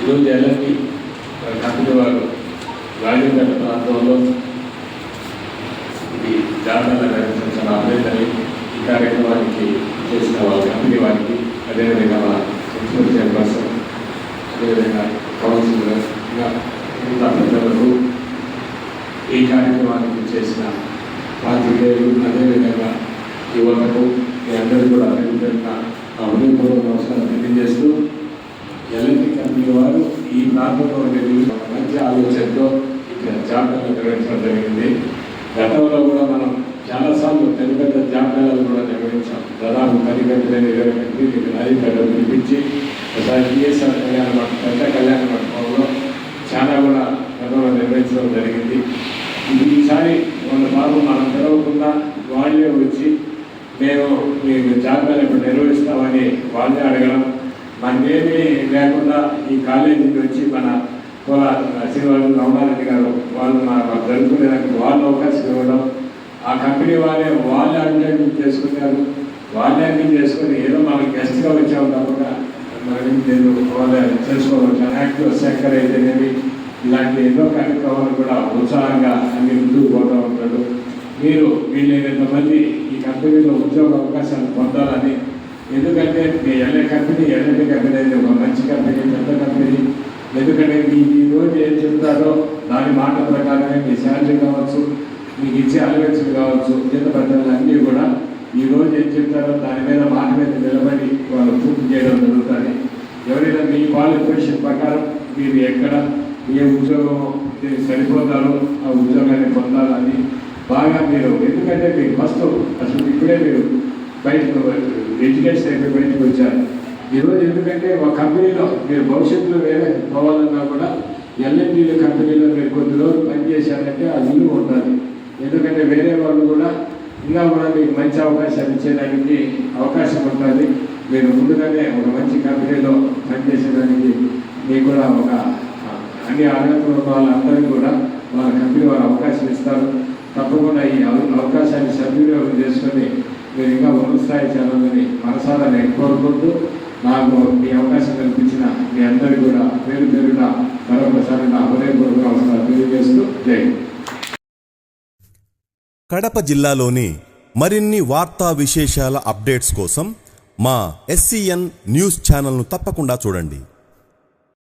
ఈరోజు LSP company వారు రాజేంద్ర ప్రాంతంలో ఇది జాతర కార్యక్రమం చాలా అభ్యర్థి ఈ కార్యక్రమానికి చేసిన వాళ్ళ కంపెనీ వారికి అదేవిధంగా మా ప్రిన్సిపల్ చైర్పర్సన్ అదేవిధంగా కౌన్సిలర్ ఇంకా ప్రజలకు ఈ కార్యక్రమానికి చేసిన పాత్రికేయులు అదేవిధంగా యువతకు మీ అందరికీ కూడా అభినందన హృదయపూర్వక నమస్కారం తెలియజేస్తూ ఎల్ఎన్టీ కంపెనీ వారు ఈ ప్రాంతంలో ఉండే ఒక మంచి ఆలోచనతో ఇక్కడ జాబితాలు నిర్వహించడం జరిగింది. గతంలో కూడా మనం చాలాసార్లు పెద్ద పెద్ద జాబితాలు కూడా నిర్వహించాం. దాదాపు పది గంటల ఇరవై గంటలు ఇక్కడ అధికారులు పిలిపించి ఒకసారి టీఎస్ఆర్ కళ్యాణ మండపం పెద్ద కళ్యాణ మండపంలో చాలా కూడా గతంలో నిర్వహించడం జరిగింది. ఈసారి వాళ్ళ బాబు మనం తెలవకుండా వాళ్ళే వచ్చి మేము మీకు జాబితాలు ఇప్పుడు నిర్వహిస్తామని వాళ్ళే అడగడం మనమేమీ లేకుండా ఈ కాలేజీకి వచ్చి మన కుల శ్రీవారు రమణారెడ్డి గారు వాళ్ళు మన మాకు జరుపుకునేదానికి వాళ్ళు అవకాశం ఇవ్వడం ఆ కంపెనీ వాళ్ళే వాళ్ళే అంగీకరణ చేసుకున్నారు. వాళ్ళే అంగీకరణ చేసుకుని ఏదో మనం గెస్ట్గా వచ్చాము తప్పక. మరి నేను వాళ్ళే చేసుకోవచ్చు యాక్టివ్ సెక్టర్ అయితేనేమి ఇలాంటి ఎన్నో కార్యక్రమాలు కూడా ఉత్సాహంగా అన్ని ముందుకు పోతూ ఉంటాడు మీరు వీళ్ళు మంది ఈ కంపెనీలో ఉద్యోగ అవకాశాలు పొందాలని ఎందుకంటే మీ ఎల్ఏ కంపెనీ ఎల్ఏ కంపెనీ అయితే ఒక మంచి కంపెనీ పెద్ద కంపెనీ. ఎందుకంటే మీ ఈ రోజు ఏం చెప్తారో దాని మాట ప్రకారమే మీ శాలరీ కావచ్చు మీకు ఇచ్చే అలవెన్సులు కావచ్చు జీత భద్రతలు అన్నీ కూడా ఈ రోజు ఏం చెప్తారో దాని మీద మాట మీద నిలబడి వాళ్ళు పూర్తి చేయడం జరుగుతుంది. ఎవరైనా మీ క్వాలిఫికేషన్ ప్రకారం మీరు ఎక్కడ ఏ ఉద్యోగం సరిపోతారో ఆ ఉద్యోగాన్ని పొందాలని బాగా మీరు ఎందుకంటే మీకు ఫస్ట్ అసలు ఇప్పుడే మీరు బయటకు ఎడ్యుకేషన్ అయిపోయి బయటకు వచ్చారు. ఈరోజు ఎందుకంటే ఒక కంపెనీలో మీరు భవిష్యత్తులో వేరే పోవాలన్నా కూడా ఎల్ఎన్టీల కంపెనీలో మీరు కొద్ది రోజులు పనిచేశారంటే ఆ విలువ ఉండాలి. ఎందుకంటే వేరే వాళ్ళు కూడా ఇంకా కూడా మీకు మంచి అవకాశాలు ఇచ్చేదానికి అవకాశం ఉంటుంది మీరు ముందుగానే ఒక మంచి కంపెనీలో పనిచేసేదానికి మీకు కూడా ఒక అన్ని అర్హతలు ఉన్న వాళ్ళందరికీ కూడా వాళ్ళ కంపెనీ వారు అవకాశం ఇస్తారు. తప్పకుండా ఈ అవకాశాన్ని సభ్యులు మీరు ఇంకా ఉన్నత స్థాయి చేయాలని మనసారా నేను కోరుకుంటూ నాకు మీ అవకాశం కల్పించిన మీ అందరికీ కూడా పేరు పేరున మరొకసారి నా హృదయపూర్వక అవసరాలు తెలియజేస్తూ జై కడప జిల్లాలోని మరిన్ని వార్తా విశేషాల అప్డేట్స్ కోసం మా ఎస్సీఎన్ న్యూస్ ఛానల్ను తప్పకుండా చూడండి.